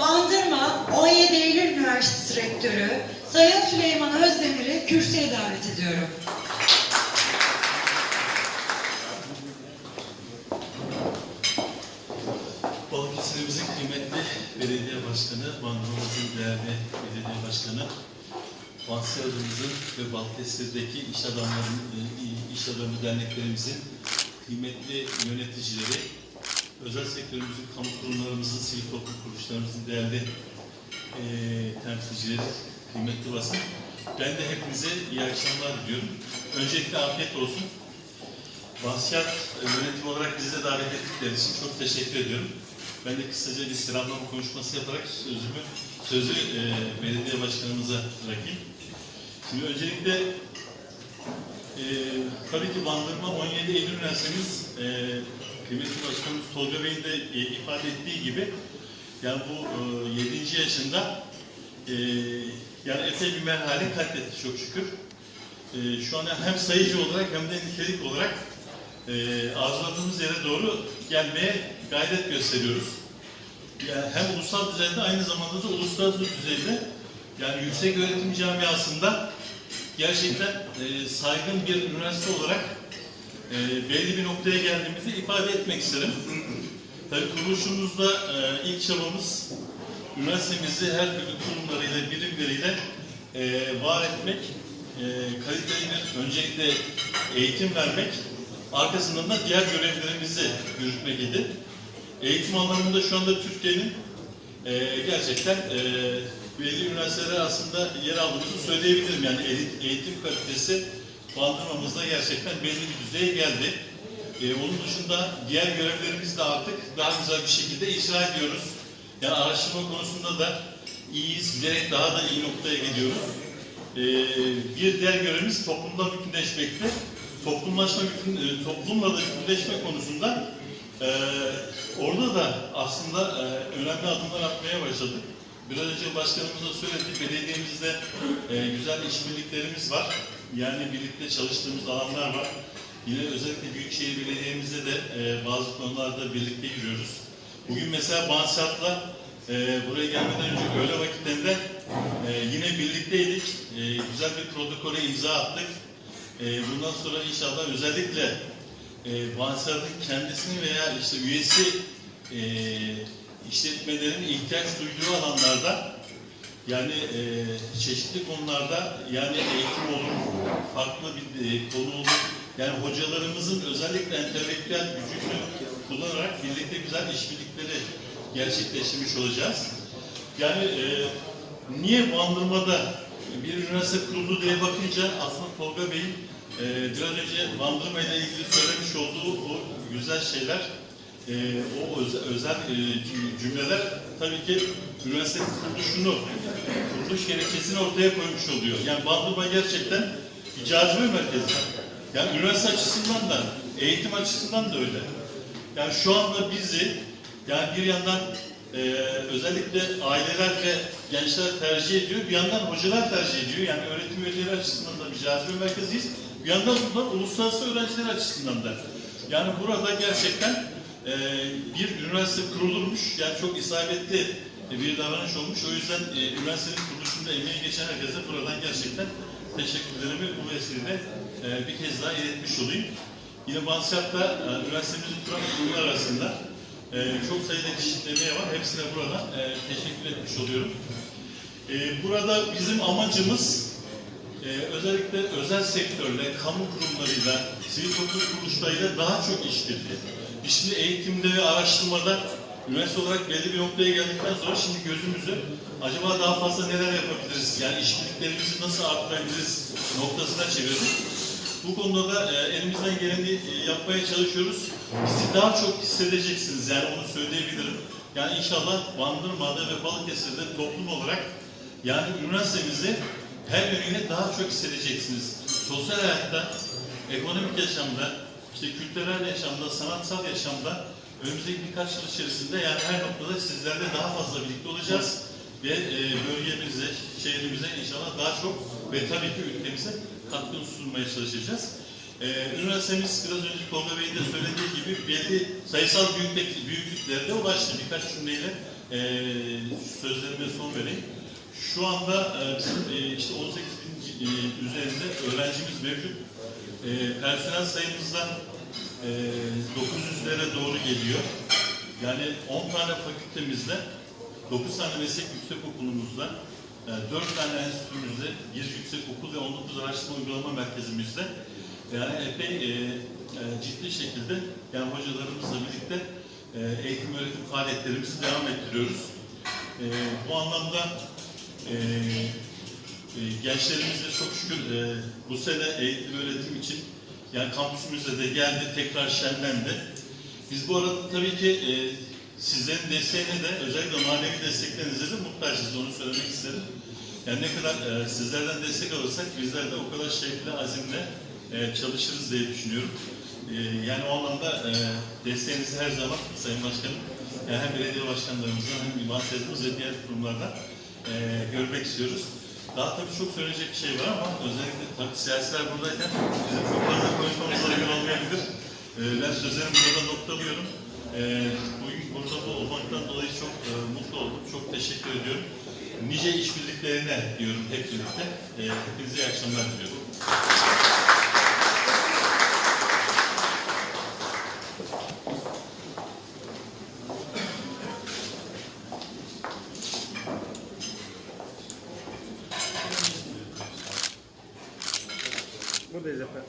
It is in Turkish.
Bandırma 17 Eylül Üniversitesi Rektörü Sayın Süleyman Özdemir'i kürsüye davet ediyorum. Balıkesir'imizin kıymetli belediye başkanı, Bandırma'mızın değerli belediye başkanı, Bansiyadımızın ve Balıkesir'deki iş adamları, iş adamı derneklerimizin kıymetli yöneticileri, özel sektörümüzün, kamu kurumlarımızın, sivil toplum kuruluşlarımızın değerli e, temsilcileri, kıymetli basın. Ben de hepinize iyi akşamlar diliyorum. Öncelikle afiyet olsun. Bansiyat e, yönetim olarak bizi de davet ettikleri için çok teşekkür ediyorum. Ben de kısaca bir selamlama konuşması yaparak sözümü, sözü e, belediye başkanımıza bırakayım. Şimdi öncelikle e, tabii ki Bandırma 17 Eylül Üniversitemiz e, kıymetli başkanımız Tolga Bey'in de e, ifade ettiği gibi yani bu e, 7. yaşında e, yani epey bir merhale kat etti çok şükür. E, şu anda hem sayıcı olarak hem de nitelik olarak e, arzuladığımız yere doğru gelmeye gayret gösteriyoruz. Yani hem ulusal düzeyde aynı zamanda da uluslararası düzeyde yani yüksek öğretim camiasında gerçekten e, saygın bir üniversite olarak e, belli bir noktaya geldiğimizi ifade etmek isterim. Tabii kuruluşumuzda e, ilk çabamız üniversitemizi her türlü kurumlarıyla, birimleriyle e, var etmek, e, kaliteli bir öncelikle eğitim vermek, arkasından da diğer görevlerimizi yürütmek idi. Eğitim anlamında şu anda Türkiye'nin e, gerçekten e, belli üniversiteler aslında yer aldığımızı söyleyebilirim. Yani eğit- eğitim kalitesi bandırmamızda gerçekten belli bir düzeye geldi. E, onun dışında diğer görevlerimizi de artık daha güzel bir şekilde icra ediyoruz. Yani araştırma konusunda da iyiyiz, giderek daha da iyi noktaya gidiyoruz. E, bir diğer görevimiz toplumda bütünleşmekte. Toplumlaşma, bütün, e, toplumla da bütünleşme konusunda e, orada da aslında e, önemli adımlar atmaya başladık. Biraz önce başkanımız da söyledi, belediyemizde e, güzel işbirliklerimiz var. Yani birlikte çalıştığımız alanlar var. Yine özellikle Büyükşehir Belediye'mizde de e, bazı konularda birlikte yürüyoruz. Bugün mesela Bansat'la e, buraya gelmeden önce öğle vakitlerinde e, yine birlikteydik. E, güzel bir protokole imza attık. E, bundan sonra inşallah özellikle e, Bansat'ın kendisini veya işte üyesi e, işletmelerin ihtiyaç duyduğu alanlarda yani e, çeşitli konularda yani eğitim olur, farklı bir e, konu olur. Yani hocalarımızın özellikle entelektüel gücünü kullanarak birlikte güzel işbirlikleri gerçekleştirmiş olacağız. Yani e, niye Bandırma'da bir üniversite kuruldu diye bakınca aslında Tolga Bey'in e, biraz önce Bandırma ile ilgili söylemiş olduğu o güzel şeyler e, o özel, özel e, cümleler tabii ki üniversite kuruluşunu, kuruluş gerekçesini ortaya koymuş oluyor. Yani Bandırma gerçekten bir merkezi. Yani üniversite açısından da, eğitim açısından da öyle. Yani şu anda bizi, yani bir yandan e, özellikle aileler ve gençler tercih ediyor, bir yandan hocalar tercih ediyor. Yani öğretim üyeleri açısından da bir cazibe merkeziyiz. Bir yandan bunlar uluslararası öğrenciler açısından da. Yani burada gerçekten e, bir üniversite kurulurmuş, yani çok isabetli bir davranış olmuş. O yüzden e, üniversitenin kuruluşunda emeği geçen herkese buradan gerçekten teşekkürlerimi bu vesileyle e, bir kez daha iletmiş olayım. Yine Bansiyat'ta e, üniversitemizin kuran kurumlar arasında e, çok sayıda kişi var. Hepsine burada e, teşekkür etmiş oluyorum. E, burada bizim amacımız e, özellikle özel sektörle, kamu kurumlarıyla, sivil toplum kuruluşlarıyla daha çok işbirliği. Biz şimdi eğitimde ve araştırmada üniversite olarak belli bir noktaya geldikten sonra şimdi gözümüzü acaba daha fazla neler yapabiliriz? Yani işbirliklerimizi nasıl arttırabiliriz noktasına çevirdik. Bu konuda da e, elimizden geleni e, yapmaya çalışıyoruz. Bizi daha çok hissedeceksiniz yani onu söyleyebilirim. Yani inşallah Bandırma'da ve Balıkesir'de toplum olarak yani üniversitemizi her yönüyle daha çok hissedeceksiniz. Sosyal hayatta, ekonomik yaşamda, işte kültürel yaşamda, sanatsal yaşamda önümüzdeki birkaç yıl içerisinde yani her noktada sizlerle daha fazla birlikte olacağız ve e, bölgemize, şehrimize inşallah daha çok ve tabii ki ülkemize katkı sunmaya çalışacağız. Ee, üniversitemiz biraz önce Tolga Bey'in de söylediği gibi belli sayısal büyüklük, büyüklüklerde ulaştı. Birkaç cümleyle e, sözlerime son vereyim. Şu anda e, e, işte 18 bin e, üzerinde öğrencimiz mevcut. Personel sayımızda e, 900'lere doğru geliyor. Yani 10 tane fakültemizde, 9 tane meslek yüksek okulumuzda, 4 tane enstitümüzde, bir yüksek okul ve 19 araştırma uygulama merkezimizde yani epey ciddi şekilde yani hocalarımızla birlikte eğitim öğretim faaliyetlerimizi devam ettiriyoruz. Bu anlamda e, e, gençlerimiz de çok şükür e, bu sene eğitim öğretim için yani kampüsümüze de geldi, tekrar şenlendi. Biz bu arada tabii ki e, sizlerin desteğine de özellikle manevi desteklerinize de muhtacız. Onu söylemek isterim. Yani ne kadar e, sizlerden destek alırsak bizler de o kadar şevkle, azimle e, çalışırız diye düşünüyorum. E, yani o anlamda e, desteğinizi her zaman Sayın Başkanım, yani hem belediye başkanlarımızdan hem üniversitelerimiz ve diğer kurumlardan e, görmek istiyoruz. Daha tabii çok söyleyecek bir şey var ama özellikle tabii siyasiler buradayken bizim çok fazla konuşmamıza uygun olmayabilir. E, ben sözlerimi burada noktalıyorum. E, bugün burada bu olmaktan dolayı çok e, mutlu oldum. Çok teşekkür ediyorum. Nice işbirliklerine diyorum hep birlikte. E, hepinize iyi akşamlar diliyorum. desde atrás.